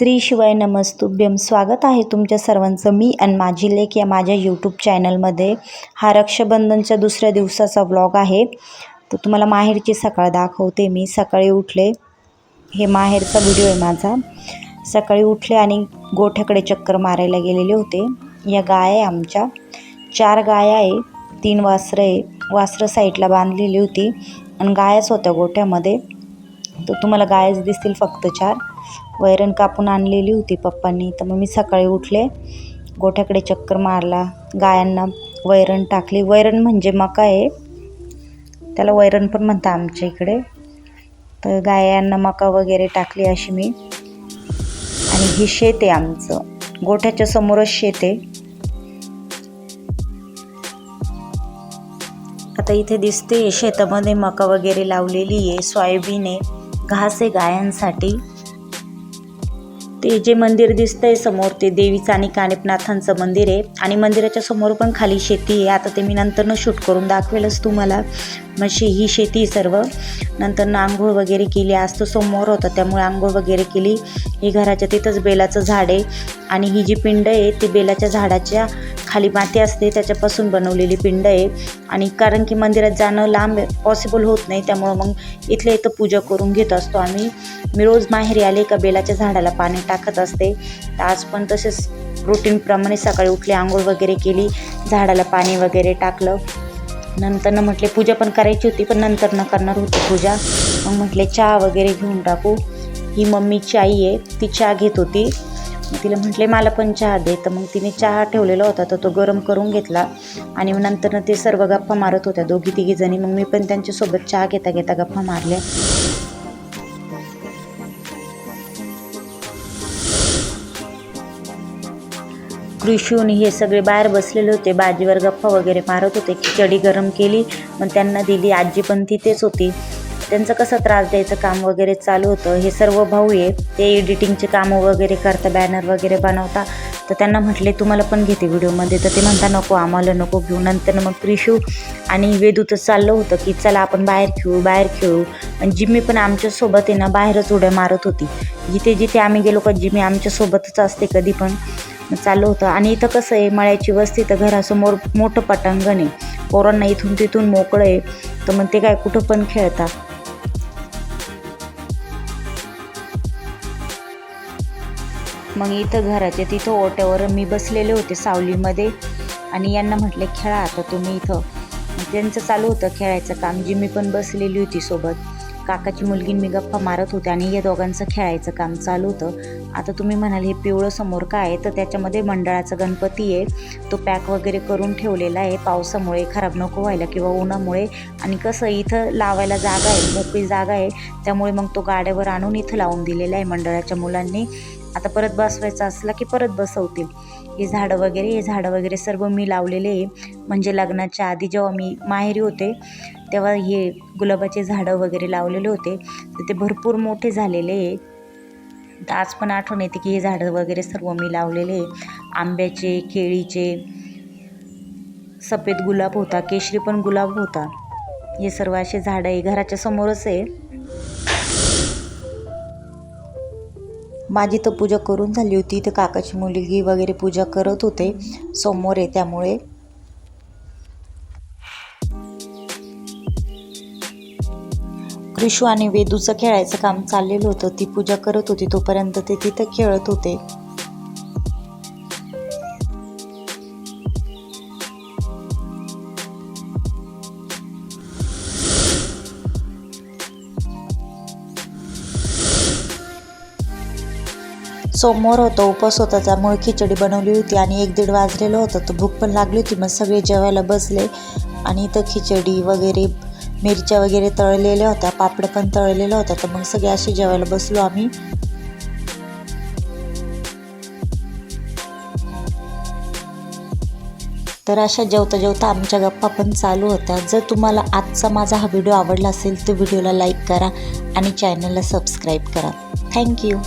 श्री शिवाय नमस्तुभ्यम स्वागत आहे तुमच्या सर्वांचं मी आणि माझी लेख या माझ्या यूट्यूब चॅनलमध्ये हा रक्षाबंधनच्या दुसऱ्या दिवसाचा व्लॉग आहे. तर तुम्हाला माहेरची सकाळ दाखवते मी. सकाळी उठले. हे माहेरचा व्हिडिओ आहे माझा. सकाळी उठले आणि गोठ्याकडे चक्कर मारायला गेलेले होते. या गाय आहे आमच्या. चार गाया आहे. तीन वासरं आहे. वासरं साईडला बांधलेली होती. आणि गायच होत्या गोठ्यामध्ये. तर तुम्हाला गायच दिसतील फक्त चार. वैरण कापून आणलेली होती पप्पांनी. तर मग मी सकाळी उठले गोठ्याकडे चक्कर मारला. गायांना वैरण टाकली. वैरण म्हणजे मका आहे. त्याला वैरण पण म्हणतात आमच्या इकडे. तर गायांना मका वगैरे टाकली अशी मी. आणि हे शेत आहे आमचं. गोठ्याच्या समोरच शेत आहे. आता इथे दिसते शेतामध्ये मका वगैरे लावलेली आहे. सोयाबीन आहे. घास आहे गायांसाठी. ते जे मंदिर दिसतंय समोर ते देवीचं आणि कानिपनाथांचं मंदिर आहे. आणि मंदिराच्या समोर पण खाली शेती आहे. आता ते मी नंतरनं शूट करून दाखवेलच तुम्हाला. म्हणजे ही शेती सर्व. नंतर आंघोळ वगैरे केली. आज तो समोर होता त्यामुळे आंघोळ वगैरे केली. ही घराच्या तिथंच बेलाचं झाड आहे. आणि ही जी पिंड आहे ती बेलाच्या झाडाच्या खाली माती असते. त्याच्यापासून बनवलेली पिंड आहे. आणि कारण की मंदिरात जाणं लांब पॉसिबल होत नाही त्यामुळं मग इथल्या इथं पूजा करून घेत असतो आम्ही. मी रोज माहेरी आले का बेलाच्या झाडाला पाणी टाकत असते. तर आज पण तसेच रुटीनप्रमाणे सकाळी उठले आंघोळ वगैरे केली. झाडाला पाणी वगैरे टाकलं. नंतरनं म्हटले पूजा पण करायची होती पण नंतर करणार होती पूजा. मग म्हटले चहा वगैरे घेऊन टाकू. ही मम्मीची आई आहे ती चहा घेत होती. तिला म्हटले मला पण चहा दे. तर मग तिने चहा ठेवलेला होता तर तो गरम करून घेतला. आणि मग नंतरनं ते सर्व गप्पा मारत होत्या दोघी तिघी जणी. मग मी पण त्यांच्यासोबत चहा घेता घेता गप्पा मारल्या. कृषून हे सगळे बाहेर बसलेले होते. बाजीवर गप्पा वगैरे मारत होते. खिचडी गरम केली. मग त्यांना दिली. आजी पण तिथेच होती. त्यांचं कसं त्रास द्यायचं? काम वगैरे चालू होतं. हे सर्व भाऊ आहे. ते एडिटिंगचे कामं वगैरे करता बॅनर वगैरे बनवता. तर त्यांना म्हटले तुम्हाला पण घेते व्हिडिओमध्ये. तर ते म्हणता नको आम्हाला नको घेऊ. नंतर मग क्रिशू आणि वेदूचं चाललं होतं की चला आपण बाहेर खेळू बाहेर खेळू. आणि जिम्मी पण आमच्यासोबत आहे ना बाहेरच उड्या मारत होती. जिथे जिथे आम्ही गेलो का जिम्मी आमच्यासोबतच असते कधी पण. चालू होतं. आणि इथं कसं आहे मळ्याची वस्ती तर घरासमोर मोठं पटांगण आहे. पोरांना इथून तिथून मोकळं आहे. तर मग ते काय कुठं पण खेळतात. मग इथं घराच्या तिथं ओट्यावर मी बसलेले होते सावलीमध्ये. आणि यांना म्हटले खेळा आता तुम्ही इथं. त्यांचं चालू होतं खेळायचं काम. जी मी पण बसलेली होती सोबत. काकाची मुलगी मी गप्पा मारत होते आणि या दोघांचं खेळायचं काम चालू होतं. आता तुम्ही म्हणाल हे पिवळं समोर काय आहे? तर त्याच्यामध्ये मंडळाचा गणपती आहे. तो पॅक वगैरे करून ठेवलेला आहे. पावसामुळे खराब नको व्हायला किंवा उन्हामुळे. आणि कसं इथं लावायला जागा आहे मोकळी जागा आहे. त्यामुळे मग तो गाड्यावर आणून इथं लावून दिलेला आहे मंडळाच्या मुलांनी. आता परत बसवायचा असला की परत बसवतील. हे झाडं वगैरे हे झाडं वगैरे सर्व मी लावलेले आहे. म्हणजे लग्नाच्या आधी जेव्हा मी माहेरी होते तेव्हा हे गुलाबाचे झाडं वगैरे लावलेले होते. तर ते भरपूर मोठे झालेले आहे. तर आज पण आठवण येते की हे झाडं वगैरे सर्व मी लावलेले आंब्याचे केळीचे सफेद गुलाब होता केशरी पण गुलाब होता. हे सर्व असे झाडं आहे घराच्या समोरच आहे. माझी तर पूजा करून झाली होती. तर काकाची मुलगी वगैरे पूजा करत होते. समोर आहे त्यामुळे. कृषू आणि वेदूचं खेळायचं काम चाललेलं होतं. ती पूजा करत होती. तोपर्यंत ते तिथं खेळत होते. सोमवार होता. उपवास होता. त्यामुळे खिचडी बनवली होती आणि एक दीड वाजलेलं होतं. तर भूक पण लागली होती. मग सगळे जेवायला बसले. आणि इथं खिचडी वगैरे मिरच्या वगैरे तळलेल्या होत्या पापड पण तळलेलं होत्या तर मग सगळे असे जेवायला बसलो आम्ही. तर अशा जेवता जेवता आमच्या गप्पा पण चालू होत्या. जर तुम्हाला आजचा माझा हा व्हिडिओ आवडला असेल तर व्हिडिओला लाईक करा आणि चॅनलला सबस्क्राईब करा. थँक्यू